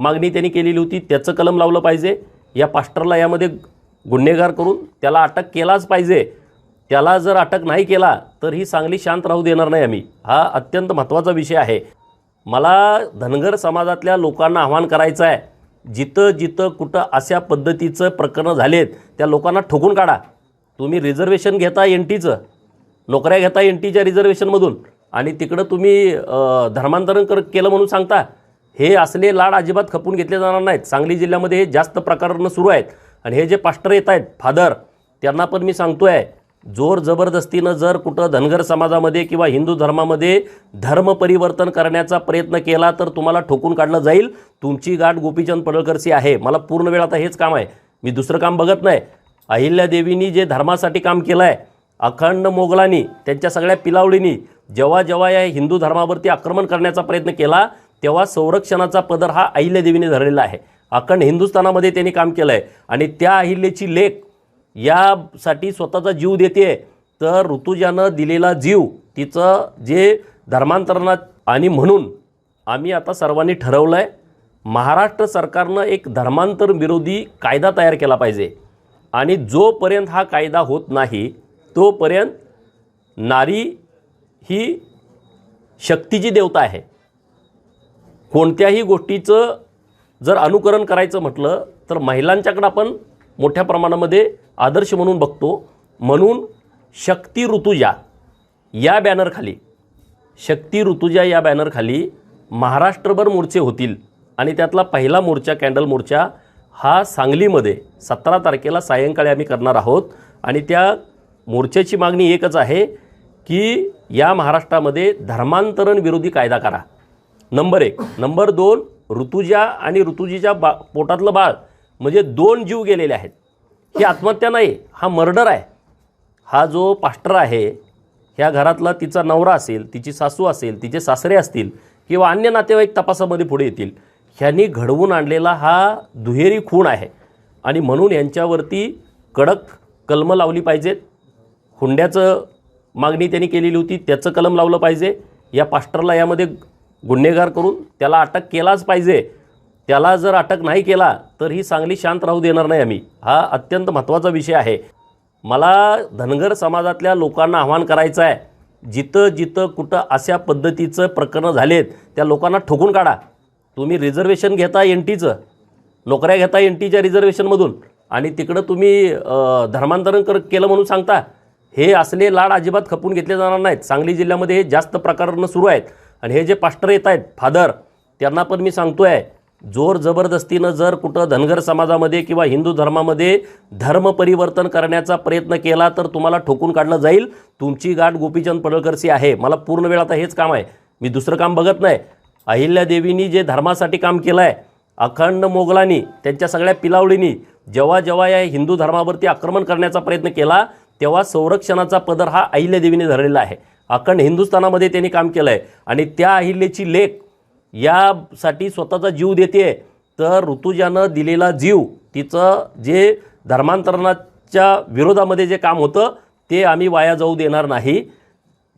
मागणी त्यांनी केलेली होती. त्याचं कलम लावलं पाहिजे. या पास्टरला यामध्ये गुन्हेगार करून त्याला अटक केलाच पाहिजे. त्याला जर अटक नाही केला तर ही सांगली शांत राहू देणार नाही आम्ही. हा अत्यंत महत्त्वाचा विषय आहे. मला धनगर समाजातल्या लोकांना आव्हान करायचं आहे. जिथं जिथं कुठं अशा पद्धतीचं प्रकरणं झालेत त्या लोकांना ठोकून काढा. तुम्ही रिझर्वेशन घेता एन टीचं. नोकऱ्या घेता एन टीच्या रिझर्वेशनमधून. आणि तिकडं तुम्ही धर्मांतरण कर केलं म्हणून सांगता. हे असले लाड अजिबात खपून घेतले जाणार नाहीत. सांगली जिल्ह्यामध्ये हे जास्त प्रकरणं सुरू आहेत. आणि हे जे पास्टर येत आहेत फादर त्यांना पण मी सांगतो आहे जोर जबरदस्तीनं जर कुठं धनगर समाजामध्ये किंवा हिंदू धर्मामध्ये धर्म परिवर्तन करण्याचा प्रयत्न केला तर तुम्हाला ठोकून काढलं जाईल. तुमची गाठ गोपीचंद पडळकरची आहे. मला पूर्ण वेळ आता हेच काम आहे. मी दुसरं काम बघत नाही. अहिल्यादेवींनी जे धर्मासाठी काम केलं आहे अखंड मोगलांनी त्यांच्या सगळ्या पिलावळींनी जेव्हा जेव्हा या हिंदू धर्मावरती आक्रमण करण्याचा प्रयत्न केला तेव्हा संरक्षणाचा पदर हा अहिल्यादेवीने धरलेला आहे. अखंड हिंदुस्थानामध्ये त्यांनी काम केलं आहे आणि त्या अहिल्याची लेख यासाठी स्वतःचा जीव देते. तर ऋतुजानं दिलेला जीव तिचं जे धर्मांतरणात आणि म्हणून आम्ही आता सर्वांनी ठरवलं आहे महाराष्ट्र सरकारनं एक धर्मांतर विरोधी कायदा तयार केला पाहिजे. आणि जोपर्यंत हा कायदा होत नाही तोपर्यंत नारी ही शक्तीची देवता आहे कोणत्याही गोष्टीचं जर अनुकरण करायचं म्हटलं तर महिलांच्याकडं आपण मोठ्या प्रमाणामध्ये आदर्श म्हणून बघतो. म्हणून शक्ती ऋतुजा या बॅनरखाली शक्ती ऋतुजा या बॅनरखाली महाराष्ट्रभर मोर्चे होतील. आणि त्यातला पहिला मोर्चा कॅन्डल मोर्चा हा सांगलीमध्ये सतरा तारखेला सायंकाळी आम्ही करणार आहोत. आणि त्या मोर्चाची मागणी एकच आहे की या महाराष्ट्रामध्ये धर्मांतरण विरोधी कायदा करा. नंबर एक. नंबर दोन ऋतुजा आणि ऋतुजीच्या बा पोटातलं बाळ. म्हणजे दोन जीव गेलेले आहेत. ही आत्महत्या नाही हा मर्डर आहे. हा जो पास्टर आहे ह्या घरातला तिचा नवरा असेल तिची सासू असेल तिचे सासरे असतील किंवा अन्य नातेवाईक तपासामध्ये पुढे येतील ह्यांनी घडवून आणलेला हा दुहेरी खून आहे. आणि म्हणून यांच्यावरती कडक कलमं लावली पाहिजेत. हुंड्याचं मागणी त्यांनी केलेली होती त्याचं कलम लावलं पाहिजे. या पास्टरला यामध्ये गुन्हेगार करून त्याला अटक केलाच पाहिजे. त्याला जर अटक नाही केला तर ही सांगली शांत राहू देणार नाही आम्ही. हा अत्यंत महत्त्वाचा विषय आहे. मला धनगर समाजातल्या लोकांना आव्हान करायचं आहे. जिथं जिथं कुठं अशा पद्धतीचं प्रकरणं झालेत त्या लोकांना ठोकून काढा. तुम्ही रिझर्वेशन घेता एन टीचं. नोकऱ्या घेता एन टीच्या रिझर्वेशनमधून. आणि तिकडं तुम्ही धर्मांतरण कर केलं म्हणून सांगता. हे असले लाड अजिबात खपून घेतले जाणार नाहीत. सांगली जिल्ह्यामध्ये हे जास्त प्रकरणं सुरू आहेत. आणि हे जे पास्टर येत आहेत फादर त्यांना पण मी सांगतो आहे जोर जबरदस्तीनं जर कुठं धनगर समाजामध्ये किंवा हिंदू धर्मामध्ये धर्म परिवर्तन करण्याचा प्रयत्न केला तर तुम्हाला ठोकून काढलं जाईल. तुमची गाठ गोपीचंद पडळकरची आहे. मला पूर्ण वेळ आता हेच काम आहे. मी दुसरं काम बघत नाही. अहिल्यादेवींनी जे धर्मासाठी काम केलं आहे अखंड मोगलांनी त्यांच्या सगळ्या पिलावळींनी जेव्हा जेव्हा या हिंदू धर्मावरती आक्रमण करण्याचा प्रयत्न केला तेव्हा संरक्षणाचा पदर हा अहिल्यादेवीने धरलेला आहे. अखंड हिंदुस्थानामध्ये त्यांनी काम केलं आहे आणि त्या अहिल्याची लेख यासाठी स्वतःचा जीव देते तर ऋतुजानं दिलेला जीव तिचं जे धर्मांतरणाच्या विरोधामध्ये जे काम होतं ते आम्ही वाया जाऊ देणार नाही.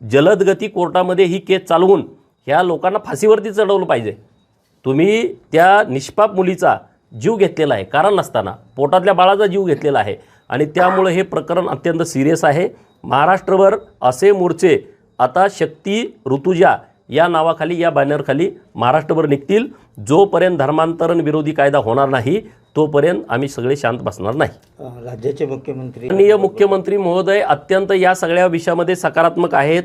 जलदगती कोर्टामध्ये ही केस चालवून ह्या लोकांना फाशीवरती चढवलं पाहिजे. तुम्ही त्या निष्पाप मुलीचा जीव घेतलेला आहे कारण नसताना. पोटातल्या बाळाचा जीव घेतलेला आहे. आणि त्यामुळं हे प्रकरण अत्यंत सिरियस आहे. महाराष्ट्रभर असे मोर्चे आता शक्ती ऋतुजा या नावाखाली या बॅनरखाली महाराष्ट्रभर निघतील. जोपर्यंत धर्मांतरण विरोधी कायदा होणार नाही तोपर्यंत आम्ही सगळे शांत बसणार नाही. राज्याचे मुख्यमंत्री माननीय मुख्यमंत्री महोदय अत्यंत या सगळ्या विषयामध्ये सकारात्मक आहेत.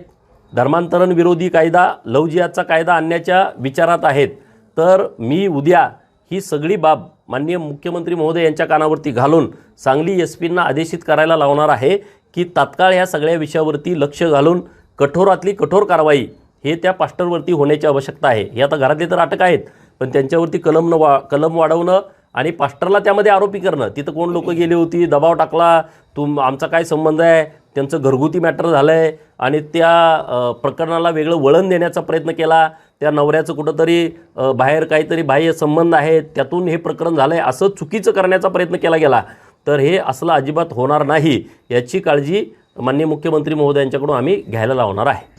धर्मांतरण विरोधी कायदा लव जिहादचा कायदा आणण्याच्या विचारात आहेत. तर मी उद्या ही सगळी बाब माननीय मुख्यमंत्री महोदय यांच्या कानावरती घालून सांगली एस पींना आदेशित करायला लावणार आहे की तात्काळ ह्या सगळ्या विषयावरती लक्ष घालून कठोरातली कठोर कारवाई हे त्या पास्टरवरती होण्याची आवश्यकता आहे. हे आता घरातले तर अटक आहेत पण त्यांच्यावरती कलम न वा कलम वाढवणं आणि पास्टरला त्यामध्ये आरोपी करणं. तिथं कोण लोक गेली होती दबाव टाकला तुम आमचा काय संबंध आहे त्यांचं घरगुती मॅटर झालं आहे आणि त्या प्रकरणाला वेगळं वळण देण्याचा प्रयत्न केला. त्या नवऱ्याचं कुठंतरी बाहेर काहीतरी बाह्य संबंध आहे त्यातून हे प्रकरण झालं आहे असं चुकीचं करण्याचा प्रयत्न केला गेला. तर हे असलं अजिबात होणार नाही याची काळजी माननीय मुख्यमंत्री महोदयांच्याकडून आम्ही घ्यायला लावणार आहे.